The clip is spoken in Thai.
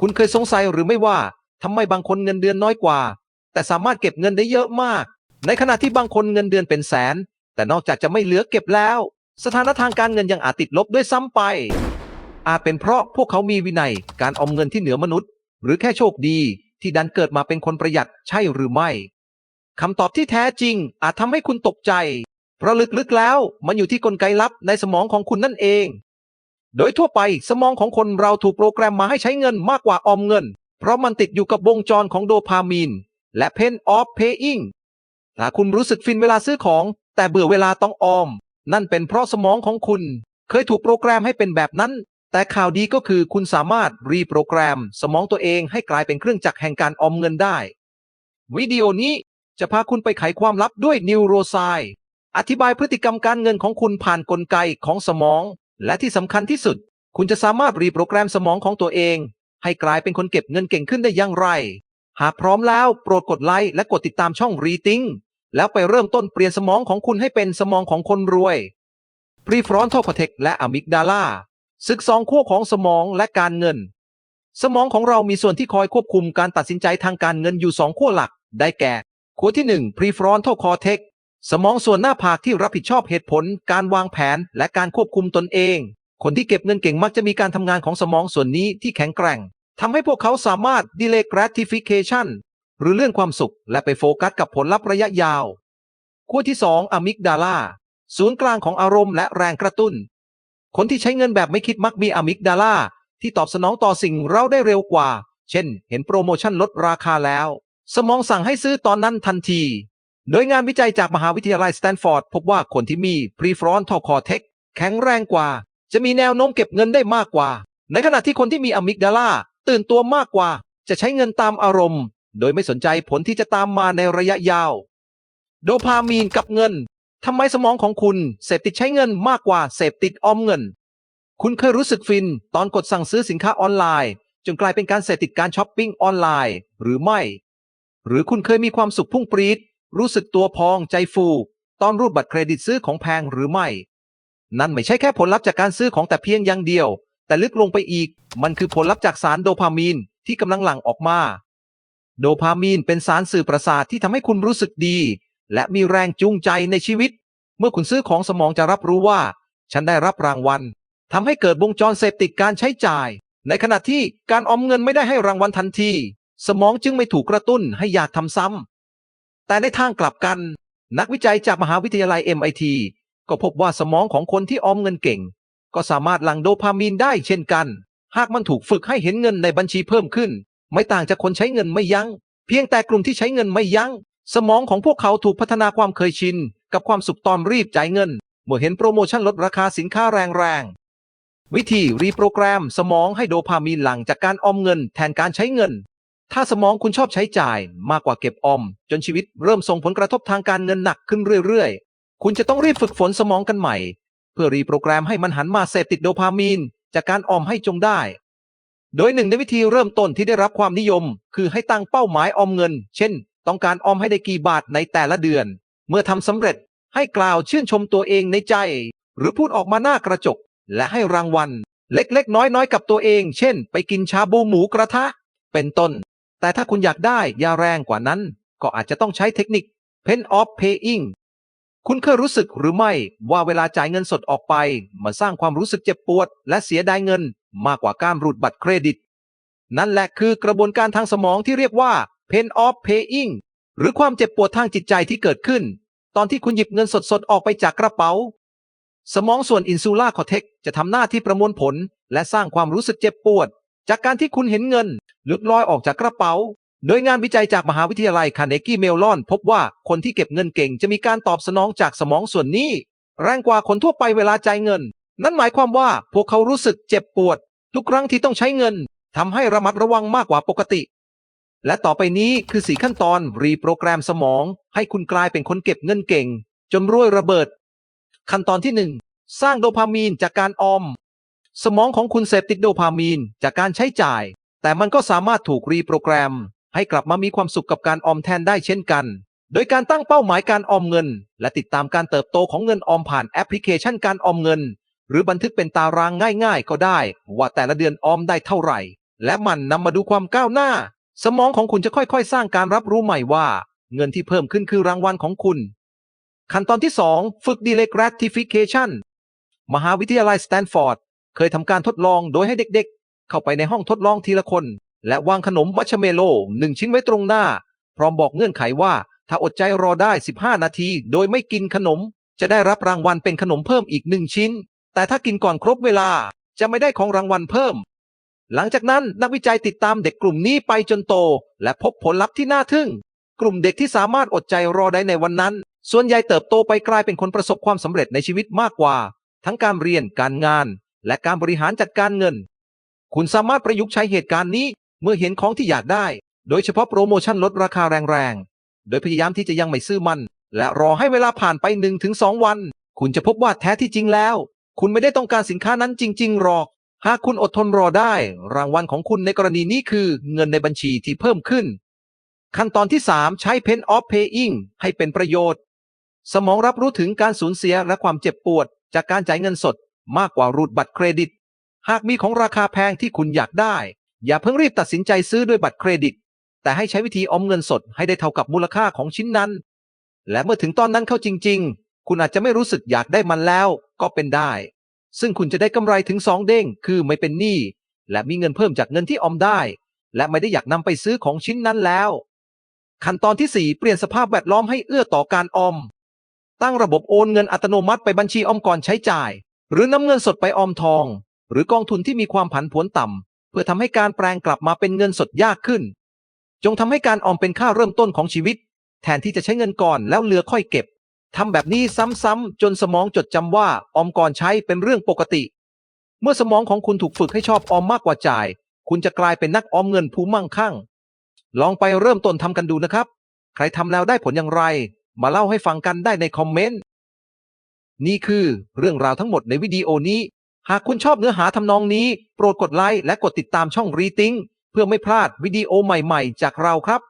คุณเคยสงสัยหรือไม่ว่าทำไมบางคนเงินเดือนน้อยกว่า แต่สามารถเก็บเงินได้เยอะมาก ในขณะที่บางคนเงินเดือนเป็นแสน แต่นอกจากจะไม่เหลือเก็บแล้ว สถานะทางการเงินยังอาจติดลบด้วยซ้ำไป อาจเป็นเพราะพวกเขามีวินัยการออมเงินที่เหนือมนุษย์ หรือแค่โชคดีที่ดันเกิดมาเป็นคนประหยัดใช่หรือไม่คำตอบที่แท้จริง อาจทำให้คุณตกใจ เพราะลึกๆแล้ว มันอยู่ที่กลไกลับในสมองของคุณนั่นเอง โดยทั่วไปสมองของคนเราถูกโปรแกรมมาให้ใช้เงินมากกว่าออมเงิน เพราะมันติดอยู่กับวงจรของโดพามีน และเพนออฟเพย์อิงถ้าคุณรู้สึกฟินเวลาซื้อของ แต่เบื่อเวลาต้องออม นั่นเป็นเพราะสมองของคุณ เคยถูกโปรแกรมให้เป็นแบบนั้น แต่ข่าวดีก็คือคุณสามารถรีโปรแกรม สมองตัวเองให้กลายเป็นเครื่องจักรแห่งการออมเงินได้ วิดีโอนี้จะพาคุณไปไขความลับด้วยนิวโรไซอธิบายพฤติกรรมการเงินของคุณผ่านนกลไกของสมอง และที่สำคัญที่สุด คุณจะสามารถรีโปรแกรมสมองของตัวเอง ให้กลายเป็นคนเก็บเงินเก่งขึ้นได้อย่างไร หากพร้อมแล้วโปรดกดไลค์และกดติดตามช่องรีติงแล้วไปเริ่มต้นเปลี่ยนสมองของคุณให้เป็นสมองของคนรวยพรีฟรอนทัลคอเทกและอะมิกดาลาศึกสองขั้วของสมองและการเงิน สมองของเรามีส่วนที่คอยควบคุมการตัดสินใจทางการเงินอยู่สองขั้วหลัก ได้แก่ขั้วที่1 prefrontal cortex สมองส่วนหน้าผากที่รับผิดชอบเหตุผล การวางแผน และการควบคุมตนเอง คนที่เก็บเงินเก่งมักจะมีการทำงานของสมองส่วนนี้ที่แข็งแกร่งทำให้พวกเขาสามารถ delay gratification หรือเลื่อนความสุข และไปโฟกัสกับผลลัพธ์ระยะยาวขั้วที่ 2อะมิกดาลาศูนย์กลางของอารมณ์และแรงกระตุ้น คนที่ใช้เงินแบบไม่คิดมักมีอะมิกดาลาที่ตอบสนองต่อสิ่งเราได้เร็วกว่า เช่น เห็นโปรโมชั่นลดราคาแล้ว สมองสั่งให้ซื้อตอนนั้นทันที โดยงานวิจัยจากมหาวิทยาลัยสแตนฟอร์ดพบว่าคนที่มี prefrontal cortex แข็งแรงกว่า จะมีแนวโน้มเก็บเงินได้มากกว่า ในขณะที่คนที่มีอะมิกดาลาตื่นตัวมากกว่า จะใช้เงินตามอารมณ์ โดยไม่สนใจผลที่จะตามมาในระยะยาว โดพามีนกับเงินทำไมสมองของคุณเสพติดใช้เงินมากกว่าเสพติดออมเงิน คุณเคยรู้สึกฟิน ตอนกดสั่งซื้อสินค้าออนไลน์ จนกลายเป็นการเสพติดการช้อปปิ้งออนไลน์ หรือไม่ หรือคุณเคยมีความสุขพุ่งปรีด รู้สึกตัวพองใจฟูตอนรูดบัตรเครดิตซื้อของแพงหรือไม่ นั่นไม่ใช่แค่ผลลัพธ์จากการซื้อของแต่เพียงอย่างเดียว แต่ลึกลงไปอีก มันคือผลลัพธ์จากสารโดพามีนที่กำลังหลั่งออกมา โดพามีนเป็นสารสื่อประสาทที่ทำให้คุณรู้สึกดี และมีแรงจูงใจในชีวิต เมื่อคุณซื้อของสมองจะรับรู้ว่า ฉันได้รับรางวัลทำให้เกิดวงจรเสพติดการใช้จ่าย ในขณะที่การออมเงินไม่ได้ให้รางวัลทันที สมองจึงไม่ถูกกระตุ้นให้อยากทำซ้ำ แต่ในทางกลับกัน นักวิจัยจากมหาวิทยาลัย MIT ก็พบว่าสมองของคนที่ออมเงินเก่ง ก็สามารถหลั่งโดพามีนได้เช่นกัน หากมันถูกฝึกให้เห็นเงินในบัญชีเพิ่มขึ้น ไม่ต่างจากคนใช้เงินไม่ยัง้ง เพียงแต่กลุ่มที่ใช้เงินไม่ยัง้ง สมองของพวกเขาถูกพัฒนาความเคยชิน กับความสุขตอนรีบจ่ายเงิน เมื่อเห็นโปรโมชั่นลดราคาสินค้าแรงๆวิธีรีโปรแกรมสมองให้โดพามีนหลั่งจากการออมเงินแทนการใช้เงิน ถ้าสมองคุณชอบใช้จ่ายมากกว่าเก็บออม จนชีวิตเริ่มส่งผลกระทบทางการเงินหนักขึ้นเรื่อยๆ คุณจะต้องรีบฝึกฝนสมองกันใหม่ เพื่อรีโปรแกรมให้มันหันมาเสพติดโดพามีน จากการออมให้จงได้ โดยหนึ่งในวิธีเริ่มต้นที่ได้รับความนิยม คือให้ตั้งเป้าหมายออมเงิน เช่น ต้องการออมให้ได้กี่บาทในแต่ละเดือน เมื่อทำสำเร็จให้กล่าวชื่นชมตัวเองในใจ หรือพูดออกมาหน้ากระจก และให้รางวัล เล็กๆ น้อยๆ กับตัวเอง เช่น ไปกินชาบูหมูกระทะ เป็นต้น แต่ถ้าคุณอยากได้ยาแรงกว่านั้น ก็อาจจะต้องใช้เทคนิค pen of paying คุณเคยรู้สึกหรือไม่ว่าเวลาจ่ายเงินสดออกไป มันสร้างความรู้สึกเจ็บปวด และเสียดายเงินมากกว่าการรูดบัตรเครดิต นั่นแหละคือกระบวนการทางสมองที่เรียกว่า pen of paying หรือความเจ็บปวดทางจิตใจที่เกิดขึ้น ตอนที่คุณหยิบเงินสดๆออกไปจากกระเป๋า สมองส่วนอินซูล่าคอเทกจะทำหน้าที่ประมวลผล และสร้างความรู้สึกเจ็บปวด จากการที่คุณเห็นเงินหลุดลอยออกจากกระเป๋า โดยงานวิจัยจากมหาวิทยาลัยคาเนกี้เมลลอน พบว่าคนที่เก็บเงินเก่งจะมีการตอบสนองจากสมองส่วนนี้ แรงกว่าคนทั่วไปเวลาจ่ายเงิน นั่นหมายความว่าพวกเขารู้สึกเจ็บปวด ทุกครั้งที่ต้องใช้เงินทำให้ระมัดระวังมากกว่าปกติ และต่อไปนี้คือสีขั้นตอนรีโปรแกรมสมอง ให้คุณกลายเป็นคนเก็บเงินเก่ง จนรวยระเบิด ขั้นตอนที่หนึ่งสร้างโดพามีนจากการออม สมองของคุณเสพติดโดพามีนจากการใช้จ่าย แต่มันก็สามารถถูกรีโปรแกรม ให้กลับมามีความสุขกับการออมแทนได้เช่นกัน โดยการตั้งเป้าหมายการออมเงิน และติดตามการเติบโตของเงินออมผ่านแอปพลิเคชันการออมเงิน หรือบันทึกเป็นตารางง่ายๆ ก็ได้ ว่าแต่ละเดือนออมได้เท่าไหร่ และมันนำมาดูความก้าวหน้า สมองของคุณจะค่อยๆ สร้างการรับรู้ใหม่ว่า เงินที่เพิ่มขึ้นคือรางวัลของคุณ ขั้นตอนที่ 2 ฝึก delay gratification มหาวิทยาลัยสแตนฟอร์ด เคยทำการทดลองโดยให้เด็กๆ เข้าไปในห้องทดลองทีละคน และวางขนมมัชเมโลหนึ่งชิ้นไว้ตรงหน้า พร้อมบอกเงื่อนไขว่า ถ้าอดใจรอได้ 15 นาที โดยไม่กินขนม จะได้รับรางวัลเป็นขนมเพิ่มอีกหนึ่งชิ้น แต่ถ้ากินก่อนครบเวลาจะไม่ได้ของรางวัลเพิ่ม หลังจากนั้นนักวิจัยติดตามเด็กกลุ่มนี้ไปจนโต และพบผลลัพธ์ที่น่าทึ่ง กลุ่มเด็กที่สามารถอดใจรอได้ในวันนั้น ส่วนใหญ่เติบโตไปกลายเป็นคนประสบความสำเร็จในชีวิตมากกว่า ทั้งการเรียนการงาน และการบริหารจัดการเงิน คุณสามารถประยุกต์ใช้เหตุการณ์นี้เมื่อเห็นของที่อยากได้ โดยเฉพาะโปรโมชั่นลดราคาแรงๆ โดยพยายามที่จะยังไม่ซื้อมัน และรอให้เวลาผ่านไป 1-2 วัน คุณจะพบว่าแท้ที่จริงแล้ว คุณไม่ได้ต้องการสินค้านั้นจริง ๆ หรอก หากคุณอดทนรอได้ รางวัลของคุณในกรณีนี้คือเงินในบัญชีที่เพิ่มขึ้น ขั้นตอนที่ 3 ใช้ Pen of Paying ให้เป็นประโยชน์ สมองรับรู้ถึงการสูญเสียและความเจ็บปวด จากการจ่ายเงินสด มากกว่ารูดบัตรเครดิต หากมีของราคาแพงที่คุณอยากได้ อย่าเพิ่งรีบตัดสินใจซื้อด้วยบัตรเครดิต แต่ให้ใช้วิธีออมเงินสดให้ได้เท่ากับมูลค่าของชิ้นนั้น และเมื่อถึงตอนนั้นเข้าจริง ๆ คุณอาจจะไม่รู้สึกอยากได้มันแล้ว ก็เป็นได้ ซึ่งคุณจะได้กำไรถึงสองเด้ง คือไม่เป็นหนี้และมีเงินเพิ่มจากเงินที่ออมได้ และไม่ได้อยากนำไปซื้อของชิ้นนั้นแล้ว ขั้นตอนที่ 4 เปลี่ยนสภาพแวดล้อมให้เอื้อต่อการออมตั้งระบบโอนเงินอัตโนมัติไปบัญชีออมก่อนใช้จ่าย หรือนำเงินสดไปออมทอง หรือกองทุนที่มีความผันผวนต่ำเพื่อทำให้การแปลงกลับมาเป็นเงินสดยากขึ้น จงทำให้การออมเป็นค่าเริ่มต้นของชีวิต แทนที่จะใช้เงินก่อนแล้วเหลือค่อยเก็บทำแบบนี้ซ้ำๆจนสมองจดจำว่าออมก่อนใช้เป็นเรื่องปกติ เมื่อสมองของคุณถูกฝึกให้ชอบออมมากกว่าจ่าย คุณจะกลายเป็นนักออมเงินผู้มั่งคั่ง ลองไปเริ่มต้นทำกันดูนะครับ ใครทำแล้วได้ผลอย่างไร มาเล่าให้ฟังกันได้ในคอมเมนต์ นี่คือเรื่องราวทั้งหมดในวิดีโอนี้ หากคุณชอบเนื้อหาทำนองนี้ โปรดกดไลค์และกดติดตามช่องรีติงเพื่อไม่พลาดวิดีโอใหม่ๆ จากเราครับ